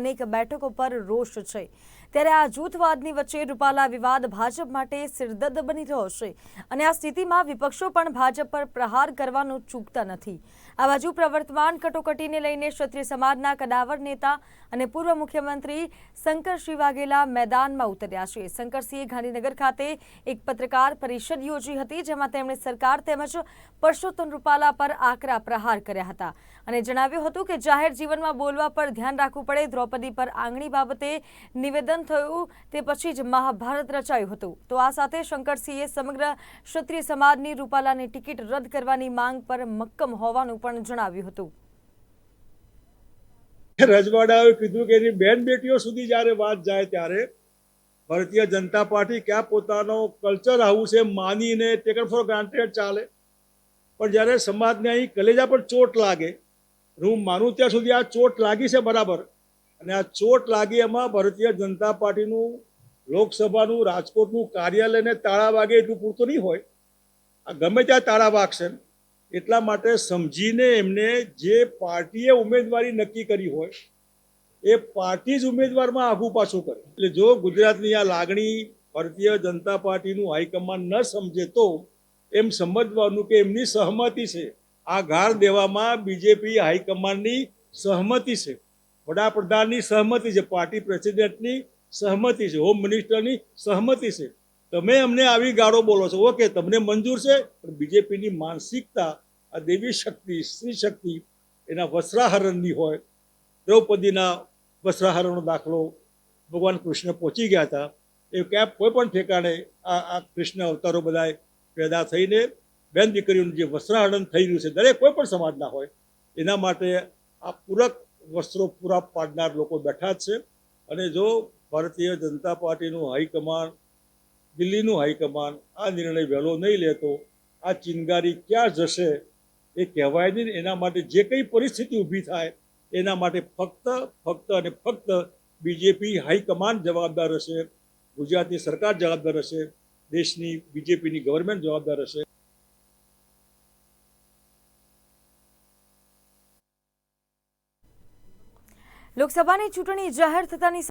અનેક બેઠકો પર રોષ છે. ત્યારે આ જૂથવાદની વચ્ચે રૂપાલા વિવાદ ભાજપ માટે સિરદર્દ બની રહ્યો છે અને આ સ્થિતિમાં વિપક્ષો પણ ભાજપ પર પ્રહાર કરવાનું ચૂકતા નથી. આ બાજુ પ્રવર્તમાન કટોકટીને લઈને ક્ષત્રિય સમાજના કદાવર નેતા અને પૂર્વ મુખ્યમંત્રી શંકરસિંહ વાઘેલા મેદાનમાં ઉતર્યા છે. શંકરસિંહે ગાંધીનગર ખાતે એક પત્રકાર પરિષદ યોજી હતી, જેમાં તેમણે સરકાર તેમજ પરસોત્તમ રૂપાલા પર આકરા પ્રહાર કર્યા હતા અને જણાવ્યું હતું કે જાહેર જીવનમાં બોલવા પર ધ્યાન રાખવું પડે દ્રૌપદી પર આંગણી બાબતે નિવેદન થયું, તે પછી જ મહાભારત રચાયું હતું. તો આ સાથે શંકરસિંહે સમગ્ર ક્ષત્રિય સમાજની રૂપાલાની ટિકિટ રદ કરવાની માંગ પર મક્કમ હોવાનું પણ જણાવ્યું હતું. રજવાડાઓએ કીધું કે એની બેન બેટીઓ સુધી જ્યારે વાત જાય ત્યારે ભારતીય જનતા પાર્ટી ક્યાં પોતાનો કલ્ચર આવું છે માનીને ટેકન ફોર ગ્રાન્ટેડ ચાલે. પણ જ્યારે સમાજને અહીં કલેજા પર ચોટ લાગે, હું માનું ત્યાં સુધી આ ચોટ લાગી છે બરાબર. અને આ ચોટ લાગી એમાં ભારતીય જનતા પાર્ટીનું, લોકસભાનું, રાજકોટનું કાર્યાલયને તાળા વાગે એટલું પૂરતું નહીં હોય. આ ગમે ત્યાં તાળા વાગશે. એટલા માટે સમજીને એમને જે પાર્ટીએ ઉમેદવારી નક્કી કરી હોય, એ પાર્ટી જ ઉમેદવારમાં આઘું પાછું કરે. એટલે જો ગુજરાતની આ લાગણી ભારતીય જનતા પાર્ટીનું હાઈકમાન્ડ ન સમજે તો એમ સમજવાનું કે એમની સહમતિ છે. આ ગાર દેવામાં બીજેપી હાઈકમાન્ડની સહમતિ છે. વડાપ્રધાનની સહમતિ છે, પાર્ટી પ્રેસિડેન્ટની સહમતિ છે, હોમ મિનિસ્ટરની સહમતિ છે. તમે અમને આવી ગાળો બોલો છો. ઓકે, તમને મંજૂર છે, પણ બીજેપીની માનસિકતા, આ દેવી શક્તિ, સ્ત્રી શક્તિ, એના વસ્ત્રાહરણની હોય, દ્રૌપદીના વસ્ત્રાહરણનો દાખલો ભગવાન કૃષ્ણ પહોંચી ગયા હતા. એ ક્યાં કોઈ પણ ઠેકાણે આ આ કૃષ્ણ અવતારો બધાએ પેદા થઈને બેન દીકરીઓનું જે વસ્ત્રાહરણ થઈ રહ્યું છે, દરેક કોઈ પણ સમાજના હોય, એના માટે આ પૂરક વસ્ત્રો પૂરા પાડનાર લોકો બેઠા છે. અને જો ભારતીય જનતા પાર્ટીનું હાઈકમાન્ડ, દિલ્હીનું હાઈકમાન્ડ આ નિર્ણય વહેલો નહીં લેતો, આ ચિનગારી ક્યાં જશે એ કહેવાય નહીં. એના માટે જે કંઈ પરિસ્થિતિ ઊભી થાય, એના માટે ફક્ત ફક્ત અને ફક્ત બીજેપી હાઈકમાન્ડ જવાબદાર હશે, ગુજરાતની સરકાર જવાબદાર હશે, દેશની બીજેપીની ગવર્મેન્ટ જવાબદાર હશે. લોકસભાની ચૂંટણી જાહેર થતાની